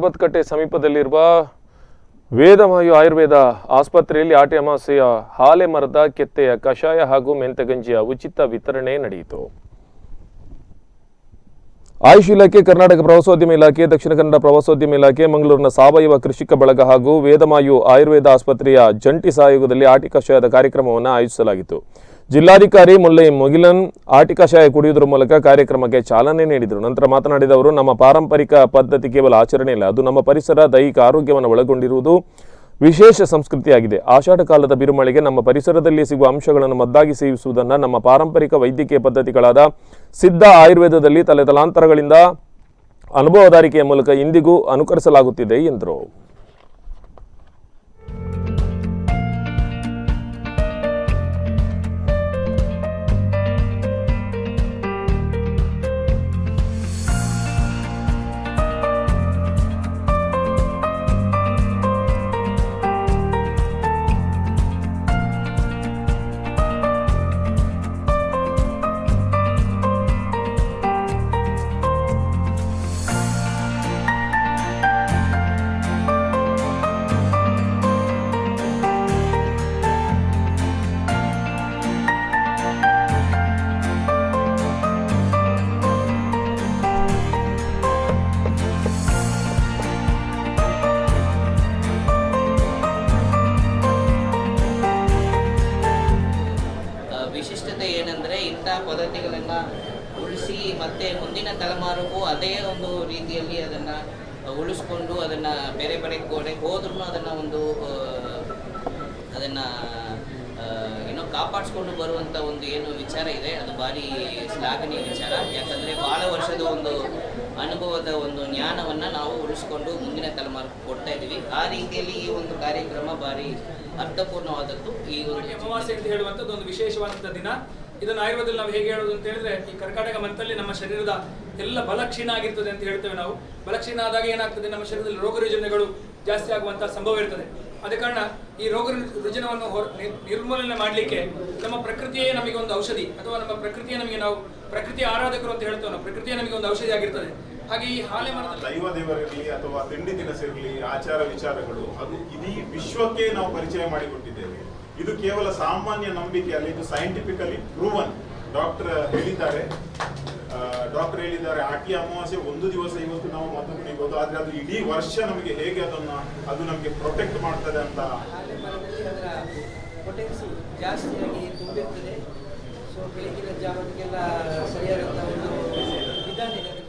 ಪರ್ಬತ್ಕಟ್ಟೆ ಸಮೀಪದಲ್ಲಿರುವ ವೇದವಾಯು ಆಯುರ್ವೇದ ಆಸ್ಪತ್ರೆಯಲ್ಲಿ ಆಟಿ ಅಮಾವಾಸ್ಯೆಯ ಹಾಲೆ ಮರದ ಕೆತ್ತೆಯ ಕಷಾಯ ಹಾಗೂ ಮೆಂತೆಗಂಜಿಯ ಉಚಿತ ವಿತರಣೆ ನಡೆಯಿತು. ಆಯುಷ್ ಇಲಾಖೆ, ಕರ್ನಾಟಕ ಪ್ರವಾಸೋದ್ಯಮ ಇಲಾಖೆ, ದಕ್ಷಿಣ ಕನ್ನಡ ಪ್ರವಾಸೋದ್ಯಮ ಇಲಾಖೆ, ಮಂಗಳೂರಿನ ಸಾವಯವ ಕೃಷಿಕ ಬಳಗ ಹಾಗೂ ವೇದಮಾಯು ಆಯುರ್ವೇದ ಆಸ್ಪತ್ರೆಯ ಜಂಟಿ ಸಹಯೋಗದಲ್ಲಿ ಆಟಿ ಕಷಾಯದ ಕಾರ್ಯಕ್ರಮವನ್ನು ಆಯೋಜಿಸಲಾಗಿತ್ತು. ಜಿಲ್ಲಾಧಿಕಾರಿ ಮುಲ್ಲೈ ಮುಗಿಲನ್ ಆಟಿ ಕಷಾಯ ಕುಡಿಯುವುದರ ಮೂಲಕ ಕಾರ್ಯಕ್ರಮಕ್ಕೆ ಚಾಲನೆ ನೀಡಿದರು. ನಂತರ ಮಾತನಾಡಿದ ಅವರು, ನಮ್ಮ ಪಾರಂಪರಿಕ ಪದ್ಧತಿ ಕೇವಲ ಆಚರಣೆ ಇಲ್ಲ ಅದು ನಮ್ಮ ಪರಿಸರ, ದೈಹಿಕ ಆರೋಗ್ಯವನ್ನು ಒಳಗೊಂಡಿರುವುದು ವಿಶೇಷ ಸಂಸ್ಕೃತಿಯಾಗಿದೆ. ಆಷಾಢ ಕಾಲದ ಬಿರುಮಳೆಗೆ ನಮ್ಮ ಪರಿಸರದಲ್ಲಿ ಸಿಗುವ ಅಂಶಗಳನ್ನು ಮದ್ದಾಗಿ ಸೇವಿಸುವುದನ್ನು ನಮ್ಮ ಪಾರಂಪರಿಕ ವೈದ್ಯಕೀಯ ಪದ್ಧತಿಗಳಾದ ಸಿದ್ಧ ಆಯುರ್ವೇದದಲ್ಲಿ ತಲೆತಲಾಂತರಗಳಿಂದ ಅನುಭವದಾರಿಕೆಯ ಮೂಲಕ ಇಂದಿಗೂ ಅನುಕರಿಸಲಾಗುತ್ತಿದೆ ಎಂದರು. ಪದ್ಧತಿಗಳನ್ನು ಉಳಿಸಿ ಮತ್ತೆ ಮುಂದಿನ ತಲೆಮಾರಿಗೂ ಅದೇ ಒಂದು ರೀತಿಯಲ್ಲಿ ಅದನ್ನು ಉಳಿಸ್ಕೊಂಡು ಅದನ್ನು ಬೇರೆ ಬೇರೆ ಕೋಡೆ ಹೋದ್ರೂ ಅದನ್ನು ಒಂದು ಅದನ್ನು ಏನೋ ಕಾಪಾಡಿಸ್ಕೊಂಡು ಬರುವಂಥ ಒಂದು ಏನು ವಿಚಾರ ಇದೆ. ಅದು ಭಾರಿ ಶ್ಲಾಘನೀಯ ವಿಚಾರ. ಯಾಕಂದರೆ ಭಾಳ ವರ್ಷದ ಒಂದು ಅನುಭವದ ಒಂದು ಜ್ಞಾನವನ್ನು ನಾವು ಉಳಿಸ್ಕೊಂಡು ಮುಂದಿನ ತಲೆಮಾರಿಗೆ ಕೊಡ್ತಾ ಇದ್ದೀವಿ. ಆ ರೀತಿಯಲ್ಲಿ ಈ ಒಂದು ಕಾರ್ಯಕ್ರಮ ಭಾರಿ ಅರ್ಥಪೂರ್ಣವಾದದ್ದು. ಈ ಒಂದು ಹೇಳುವಂಥದ್ದು ಒಂದು ವಿಶೇಷವಾದಂಥ ದಿನ. ಇದನ್ನು ಆಯುರ್ವೇದದಲ್ಲಿ ನಾವು ಹೇಗೆ ಹೇಳೋದು ಅಂತ ಹೇಳಿದ್ರೆ, ಈ ಕರ್ಕಾಟಕ ಮಂತಲ್ಲಿ ನಮ್ಮ ಶರೀರದ ಎಲ್ಲ ಬಲ ಕ್ಷೀಣ ಆಗಿರ್ತದೆ ಅಂತ ಹೇಳ್ತೇವೆ ನಾವು. ಬಲ ಕ್ಷೀಣ ಆದಾಗ ಏನಾಗ್ತದೆ? ನಮ್ಮ ಶರೀರದಲ್ಲಿ ರೋಗ ರುಜಿನಗಳು ಜಾಸ್ತಿ ಆಗುವಂತಹ ಸಂಭವ ಇರ್ತದೆ. ಅದ ಕಾರಣ ಈ ರೋಗ ರುಜನವನ್ನು ನಿರ್ಮೂಲನೆ ಮಾಡಲಿಕ್ಕೆ ನಮ್ಮ ಪ್ರಕೃತಿಯೇ ನಮಗೆ ಒಂದು ಔಷಧಿ ಅಥವಾ ನಮ್ಮ ಪ್ರಕೃತಿಯೇ ನಮಗೆ ನಾವು ಪ್ರಕೃತಿ ಆರಾಧಕರು ಅಂತ ಹೇಳ್ತೇವೆ ನಾವು. ಪ್ರಕೃತಿಯೇ ನಮಗೆ ಒಂದು ಔಷಧಿ ಆಗಿರ್ತದೆ. ಹಾಗೆ ಈ ಹಾಲೆ ಮರದ ದೈವ ದೇವರಿರಲಿ ಅಥವಾ ತಿಂಡಿ ತಿನಿಸಿರಲಿ ಆಚಾರ ವಿಚಾರಗಳು, ಅದು ಇಡೀ ವಿಶ್ವಕ್ಕೆ ನಾವು ಪರಿಚಯ ಮಾಡಿಕೊಟ್ಟಿದ್ದೇವೆ. ಇದು ಕೇವಲ ಸಾಮಾನ್ಯ ನಂಬಿಕೆ ಅಲ್ಲ, ಇದು ಸೈಂಟಿಫಿಕಲಿ ಪ್ರೂವನ್ ಡಾಕ್ಟರ್ ಹೇಳಿದ್ದಾರೆ. ಡಾಕ್ಟರ್ ಹೇಳಿದ್ದಾರೆ ಆಟಿ ಅಮಾವಾಸ್ಯೆ ಒಂದು ದಿವಸ ಇವತ್ತು ನಾವು ಮದ್ದು ಕುಡಿಬಹುದು ಆದ್ರೆ ಅದು ಇಡೀ ವರ್ಷ ನಮಗೆ ಹೇಗೆ ಅದನ್ನ, ಅದು ನಮಗೆ ಪ್ರೊಟೆಕ್ಟ್ ಮಾಡ್ತದೆ ಅಂತ ಜಾಸ್ತಿಯಾಗಿ ತುಂಬಿರ್ತದೆ. ಒಂದು